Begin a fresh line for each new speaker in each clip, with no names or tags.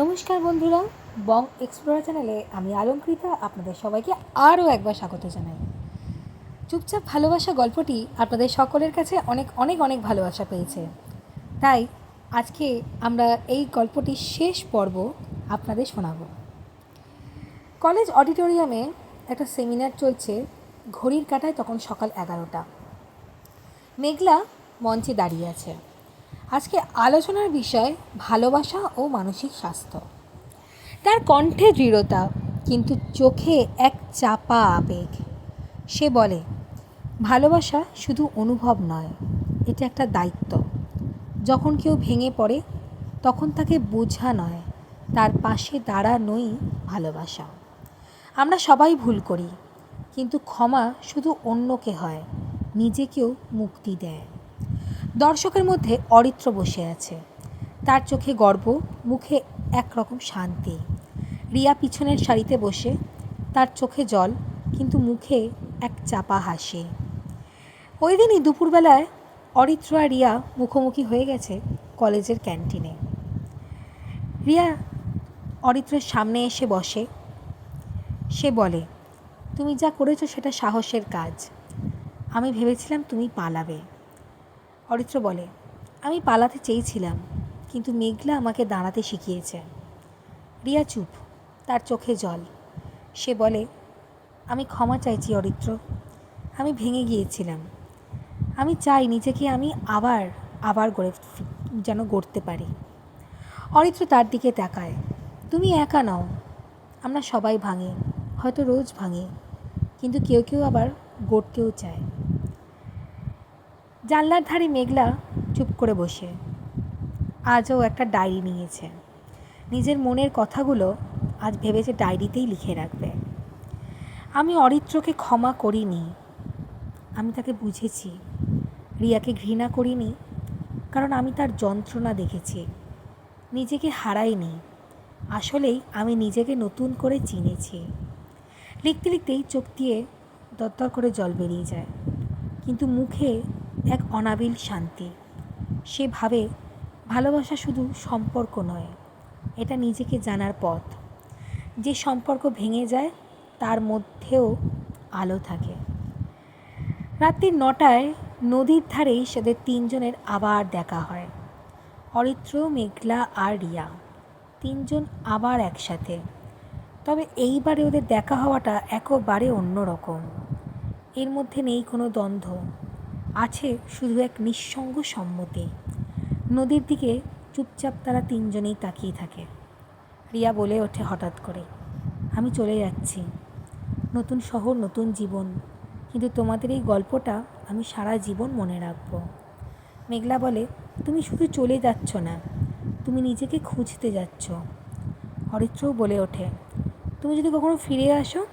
নমস্কার বন্ধুরা, বং এক্সপ্লোরার চ্যানেলে আমি আলঙ্কৃতা আপনাদের সবাইকে আরও একবার স্বাগত জানাই। চুপচাপ ভালোবাসা গল্পটি আপনাদের সকলের কাছে অনেক অনেক অনেক ভালোবাসা পেয়েছে। তাই আজকে আমরা এই গল্পটির শেষ পর্ব আপনাদের শোনাবো। কলেজ অডিটোরিয়ামে একটা সেমিনার চলছে, ঘড়ির কাঁটায় তখন সকাল এগারোটা। মেঘলা মঞ্চে দাঁড়িয়ে আছে। আজকে আলোচনার বিষয় ভালোবাসা ও মানসিক স্বাস্থ্য। তার কণ্ঠে দৃঢ়তা, কিন্তু চোখে এক চাপা আবেগ। সে বলে, ভালোবাসা শুধু অনুভব নয়, এটা একটা দায়িত্ব। যখন কেউ ভেঙে পড়ে, তখন তাকে বোঝা নয়, তার পাশে দাঁড়ানোই ভালোবাসা। আমরা সবাই ভুল করি, কিন্তু ক্ষমা শুধু অন্যকে হয়, নিজেকেও মুক্তি দেয়। দর্শকের মধ্যে অরিত্র বসে আছে। তার চোখে গর্ব, মুখে একরকম শান্তি। রিয়া পিছনের সারিতে বসে, তার চোখে জল, কিন্তু মুখে এক চাপা হাসি। ওই দিনই দুপুরবেলায় অরিত্র আর রিয়া মুখোমুখি হয়ে গেছে কলেজের ক্যান্টিনে। রিয়া অরিত্রের সামনে এসে বসে। সে বলে, তুমি যা করেছ সেটা সাহসের কাজ। আমি ভেবেছিলাম তুমি পালাবে। অরিত্র বলে, আমি পালাতে চেয়েছিলাম, কিন্তু মেঘলা আমাকে দাঁড়াতে শিখিয়েছে রিয়া চুপ, তার চোখে জল। সে বলে, আমি ক্ষমা চাইছি অরিত্র, আমি ভেঙে গিয়েছিলাম। আমি চাই নিজেকে আমি আবার আবার গড়ে যেন গড়তে পারি অরিত্র তার দিকে তাকায়, তুমি একা নাও, আমরা সবাই ভাঙি, হয়তো রোজ ভাঙি, কিন্তু কেউ কেউ আবার গড়তেও চায়। জানলার ধারে মেঘলা চুপ করে বসে। আজও একটা ডায়েরি নিয়েছে। নিজের মনের কথাগুলো আজ ভেবেছে ডায়েরিতেই লিখে রাখবে। আমি অরিত্রকে ক্ষমা করিনি। আমি তাকে বুঝেছি। রিয়াকে ঘৃণা করিনি। কারণ আমি তার যন্ত্রণা দেখেছি। নিজেকে হারাইনি। আসলেই আমি নিজেকে নতুন করে চিনেছি। লিখতে লিখতেই চোখ দিয়ে দরদর করে জল বেরিয়ে যায়। কিন্তু মুখে এক অনাবিল শান্তি। সে ভাবে, ভালোবাসা শুধু সম্পর্ক নয়, এটা নিজেকে জানার পথ। যে সম্পর্ক ভেঙে যায়, তার মধ্যেও আলো থাকে। রাত্রি নটায় নদীর ধারেই সেদের তিনজনের আবার দেখা হয়। অরিত্র, মেঘলা আর রিয়া। তিনজন আবার একসাথে। তবে এইবারে ওদের দেখা হওয়াটা একেবারে অন্যরকম। এর মধ্যে নেই কোনো দ্বন্দ্ব। আছে শুধু এক নিঃসঙ্গ সম্মতি। নদীর দিকে চুপচাপ তারা তিনজনেই তাকিয়ে থাকে। রিয়া বলে ওঠে হঠাৎ করে, আমি চলে যাচ্ছি। নতুন শহর, নতুন জীবন। কিন্তু তোমাদের এই গল্পটা আমি সারা জীবন মনে রাখব। মেঘলা বলে, তুমি শুধু চলে যাচ্ছ না, তুমি নিজেকে খুঁজতে যাচ্ছ। হরিত্রও বলে ওঠে, তুমি যদি কখনো ফিরে আসো,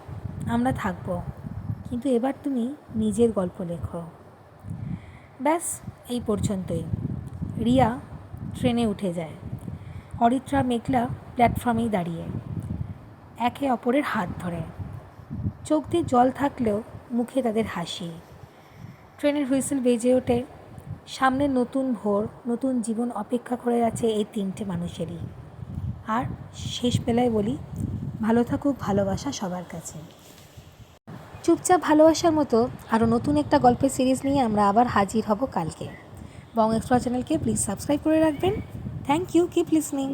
আমরা থাকব। কিন্তু এবার তুমি নিজের গল্প লেখো। ব্যাস, এই পর্যন্তই। রিয়া ট্রেনে উঠে যায়। অরিত্রা মেঘলা প্ল্যাটফর্মেই দাঁড়িয়ে। একে অপরের হাত ধরে। চোখ দিয়ে জল থাকলেও মুখে তাদের হাসি। ট্রেনের হুইসেল বেজে ওঠে। সামনে নতুন ভোর, নতুন জীবন অপেক্ষা করে আছে এই তিনটে মানুষেরই। আর শেষ বেলায় বলি, ভালো থাকুক, ভালোবাসা সবার কাছে। চুপচাপ ভালোবাসার মতো আরও নতুন একটা গল্পের সিরিজ নিয়ে আমরা আবার হাজির হব কালকে। বং এক্সট্রা চ্যানেলকে প্লিজ সাবস্ক্রাইব করে রাখবেন। Thank you keep listening